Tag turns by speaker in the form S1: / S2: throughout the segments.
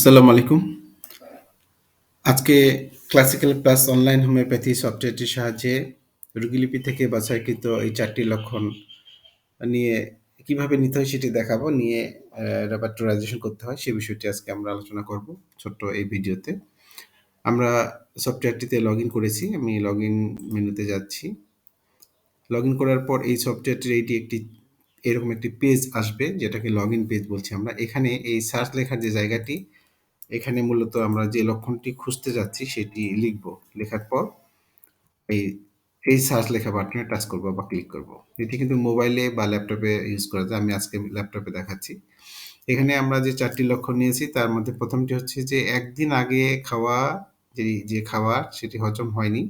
S1: আসসালামু আলাইকুম। আজকে ক্লাসিক্যাল প্লাস অনলাইন হোমিওপ্যাথি সফটওয়্যারটির সাহায্যে রোগীলিপি থেকে বাছাইকৃত এই চারটি লক্ষণ নিয়ে কীভাবে নিতে হয় সেটি দেখাবো, নিয়ে রেপার্টোরাইজেশন করতে হয়, সে বিষয়টি আজকে আমরা আলোচনা করব ছোট্ট এই ভিডিওতে। আমরা সফটওয়্যারটিতে লগ করেছি, আমি লগ ইন মেনুতে যাচ্ছি। লগ করার পর এই সফটওয়্যারটির এইটি একটি, এরকম একটি পেজ আসবে, যেটাকে লগ ইন পেজ বলছি আমরা। এখানে এই সার্চ লেখার যে জায়গাটি এখানে মূলত আমরা যে লক্ষণটি খুঁজতে যাচ্ছি সেটি লিখব। লেখার পর এই এই সার্চ লেখা বাটনে টাচ করব বা ক্লিক করব। এটি কিন্তু মোবাইলে বা ল্যাপটপে ইউজ করা যায়। আমি আজকে ল্যাপটপে দেখাচ্ছি। এখানে আমরা যে চারটি লক্ষণ নিয়েছি, তার মধ্যে প্রথমটি হচ্ছে যে একদিন আগে খাওয়া যে যে খাবার সেটি হজম হয়নি,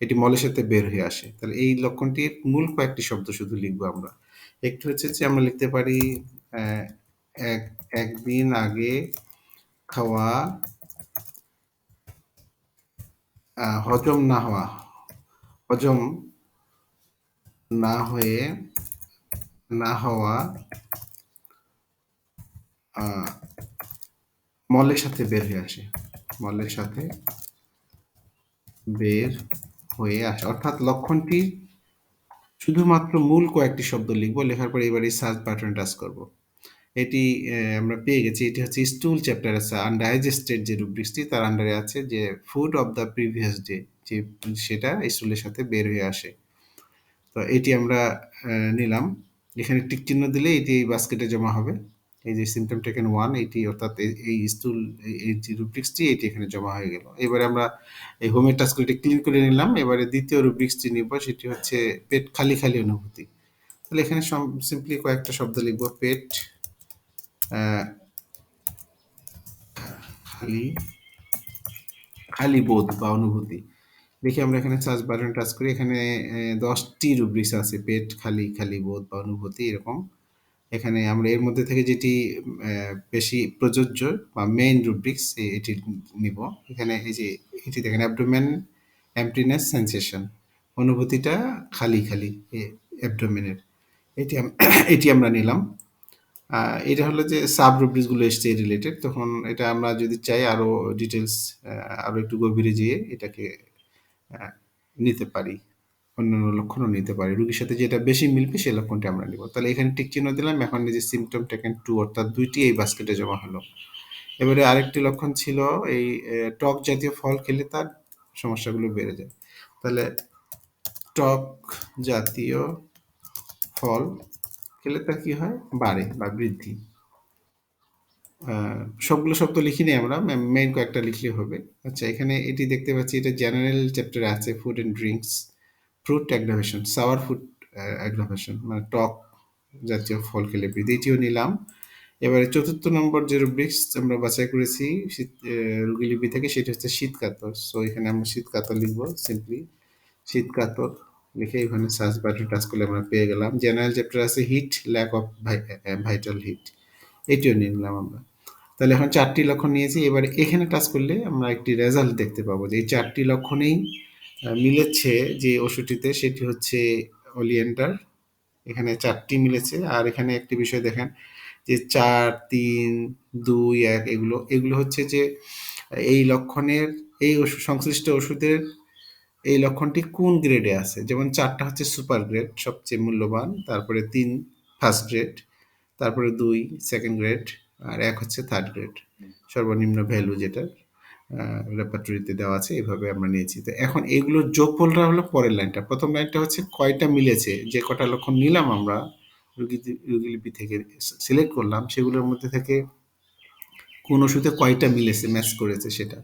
S1: এটি মলের সাথে বের হয়ে আসে। তাহলে এই লক্ষণটির মূল কয়েকটি শব্দ শুধু লিখব আমরা। একটি হচ্ছে যে আমরা লিখতে পারি এক, একদিন আগে খাওয়া হজম না হওয়া, হজম না হয়ে না হওয়া মলের সাথে বের হয়ে আসে, মলের সাথে বের হয়ে আসে। অর্থাৎ লক্ষণটি শুধুমাত্র মূল কয়েকটি শব্দ লিখব, লেখার পরে এবার সার্চ বাটন টাচ করব। এটি আমরা পেয়ে গেছি। এটি হচ্ছে স্টুল চ্যাপ্টার আছে আনডাইজেস্টেড যে রুব্রিক্সটি তার আন্ডারে আছে যে food of the previous day যে সেটা স্টুলের সাথে বের হয়ে আসে। তো এটি আমরা নিলাম। এখানে টিক চিহ্ন দিলে এটি এই বাস্কেটে জমা হবে। এই যে সিমটম টেকেন ওয়ান এটি অর্থাৎ এই স্টুল এই যে রুব্রিক্সটি এটি এখানে জমা হয়ে গেল। এবারে আমরা এই হোমের টাস্কটি ক্লিন করে নিলাম। এবারে দ্বিতীয় রুব্রিক্সটি নিব, সেটি হচ্ছে পেট খালি খালি অনুভূতি। তাহলে এখানে সিম্পলি কয়েকটা শব্দ লিখব, পেট খালি খালি বোধ বা অনুভূতি। দেখি আমরা এখানে সার্চ বাটন টাচ করি, এখানে দশটি রুব্রিক্স আছে, পেট, খালি খালি বোধ বা অনুভূতি, এরকম। এখানে আমরা এর মধ্যে থেকে যেটি বেশি প্রযোজ্য বা মেইন রুব্রিক্স এটি নিব। এখানে এই যে, এটি দেখেন অ্যাবডোমেন এমপ্টিনেস সেন্সেশন অনুভূতিটা খালি খালি অ্যাবডোমেনের এটি এটি আমরা নিলাম। এটা হলো যে সাব রুব্রিক্সগুলো এসছে রিলেটেড তখন এটা আমরা যদি চাই আরও ডিটেলস আরও একটু গভীরে যেয়ে এটাকে নিতে পারি, অন্যান্য লক্ষণও নিতে পারি। রুগীর সাথে যেটা বেশি মিলবে সেই লক্ষণটি আমরা নিব। তাহলে এখানে টিক চিহ্ন দিলাম, এখন যে সিমটম টেকেন টু অর্থাৎ দুইটি এই বাস্কেটে জমা হলো। এবারে আরেকটি লক্ষণ ছিল এই টক জাতীয় ফল খেলে তার সমস্যাগুলো বেড়ে যায়। তাহলে টক জাতীয় ফল খেলে তার কি হয়? বাড়ে বা বৃদ্ধি। সবগুলো শব্দ লিখি নেই আমরা মেইন কয়েকটা লিখলে হবে। আচ্ছা এখানে এটি দেখতে পাচ্ছি, এটা জেনারেল চ্যাপ্টারে আছে food and drinks fruit aggravation sour food aggravation মানে টক জাতীয় ফল খেলে বৃদ্ধি। এটিও নিলাম। এবারে চতুর্থ নম্বর যে রুব্রিক্স আমরা বাছাই করেছি, শীত রুগীলিপি থেকে, সেটি হচ্ছে শীতকাতর। সো এখানে আমরা শীতকাতর লিখব সিম্পলি শীতকাতর। লিখে এখানে সার্চ বাটন টাচ করলে আমরা পেয়ে গেলাম। জেনারেল চ্যাপ্টার আছে heat lack of vital heat এটিও নিয়ে নিলাম আমরা। তাহলে এখন চারটি লক্ষণ নিয়েছি। এবার এখানে টাচ করলে আমরা একটি রেজাল্ট দেখতে পাবো যে এই চারটি লক্ষণেই মিলেছে যে ওষুধটিতে, সেটি হচ্ছে অলিয়েন্ডার এখানে চারটি মিলেছে। আর এখানে একটি বিষয় দেখেন যে চার, তিন, দুই, এক, এগুলো এগুলো হচ্ছে যে এই লক্ষণের, এই ওষুধ সংশ্লিষ্ট ওষুধের এই লক্ষণটি কোন গ্রেডে আছে? যেমন চারটা হচ্ছে সুপার গ্রেড, সবচেয়ে মূল্যবান, তারপরে তিন ফার্স্ট গ্রেড, তারপরে দুই সেকেন্ড গ্রেড, আর এক হচ্ছে থার্ড গ্রেড। সর্বনিম্ন ভ্যালু যেটা রেপার্টরিতে দেওয়া আছে, এভাবে আমরা নিয়েছি। তো এখন এগুলোর যোগফলটা হলো পরের লাইনটা। প্রথম লাইনটা হচ্ছে কয়টা মিলেছে? যে কটা লক্ষণ নিলাম আমরা, রুগী রুগীলিপি থেকে সিলেক্ট করলাম, সেগুলোর মধ্যে থেকে কোন ওষুধে কয়টা মিলেছে ম্যাচ করেছে সেটা।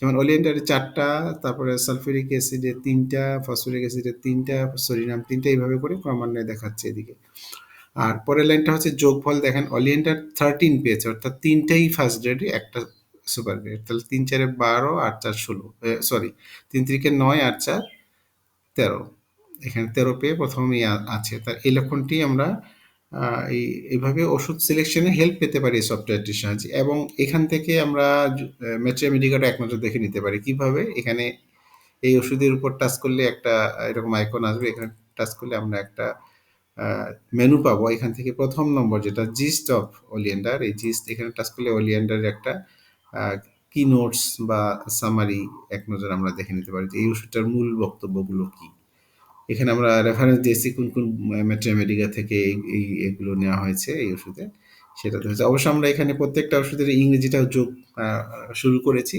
S1: যেমন অলিয়েন্টারে চারটা, তারপরে সালফিউরিক অ্যাসিডের তিনটা, ফসফরিক অ্যাসিডের তিনটা, সরিনাম তিনটা এইভাবে করে ক্রমান্বয়ে দেখাচ্ছে এদিকে। আর পরের লাইনটা হচ্ছে যোগফল, দেখেন অলিয়েন্টার থার্টিন পেয়েছে, অর্থাৎ তিনটাই ফার্স্ট গ্রেডে একটা সুপার গ্রেড তাহলে তিন চারে বারো, আট চার ষোলো সরি তিন তিরিকে নয়, আট চার তেরো। এখানে তেরো পেয়ে প্রথমেই আছে। তার এই লক্ষণটি আমরা এই, এইভাবে ওষুধ সিলেকশনে হেল্প পেতে পারি এই সফটওয়্যারটির সাহায্যে। এবং এখান থেকে আমরা মেট্রিয়া মেডিকাটা এক নজর দেখে নিতে পারি। কীভাবে? এখানে এই ওষুধের উপর টাচ করলে একটা, এরকম আইকন আসবে। এখানে টাচ করলে আমরা একটা মেনু পাবো। এখান থেকে প্রথম নম্বর যেটা জিস্ট অফ ওলিয়েন্ডার এই জিস্ট এখানে টাচ করলে ওলিয়েন্ডারের একটা কি নোটস বা সামারি এক নজর আমরা দেখে নিতে পারি যে এই ওষুধটার মূল বক্তব্যগুলো কি। এখানে আমরা রেফারেন্স দিয়েছি কোন কোন মেট্রামেডিকা থেকে এই- এগুলো নেওয়া হয়েছে এই ওষুধে সেটা তো হয়েছে। অবশ্য আমরা এখানে প্রত্যেকটা ওষুধের ইংরেজিটাও যোগ শুরু করেছি।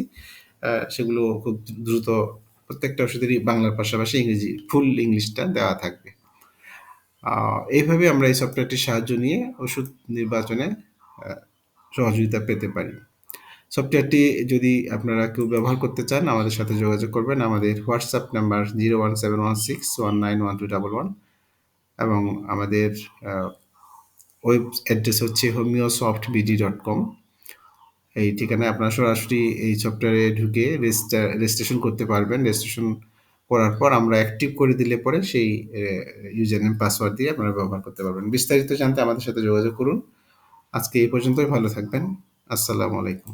S1: সেগুলো খুব দ্রুত প্রত্যেকটা ওষুধেরই বাংলার পাশাপাশি ইংরেজি ফুল ইংলিশটা দেওয়া থাকবে। এইভাবে আমরা এই সফটওয়্যারটির সাহায্য নিয়ে ওষুধ নির্বাচনে সহযোগিতা পেতে পারি। সফটওয়্যারটি যদি আপনারা কেউ ব্যবহার করতে চান, আমাদের সাথে যোগাযোগ করবেন। আমাদের WhatsApp number zero one seven one six one nine one two double one এবং আমাদের ওয়েব অ্যাড্রেস হচ্ছে homeo soft BD dot com এই ঠিকানায় আপনারা সরাসরি এই সফটওয়্যারে ঢুকে রেজিস্টার রেজিস্ট্রেশন করতে পারবেন। রেজিস্ট্রেশন করার পর আমরা অ্যাক্টিভ করে দিলে পরে সেই ইউজার নেম পাসওয়ার্ড দিয়ে আপনারা ব্যবহার করতে পারবেন। বিস্তারিত জানতে আমাদের সাথে যোগাযোগ করুন। আজকে এই পর্যন্তই, ভালো থাকবেন। আসসালামু আলাইকুম।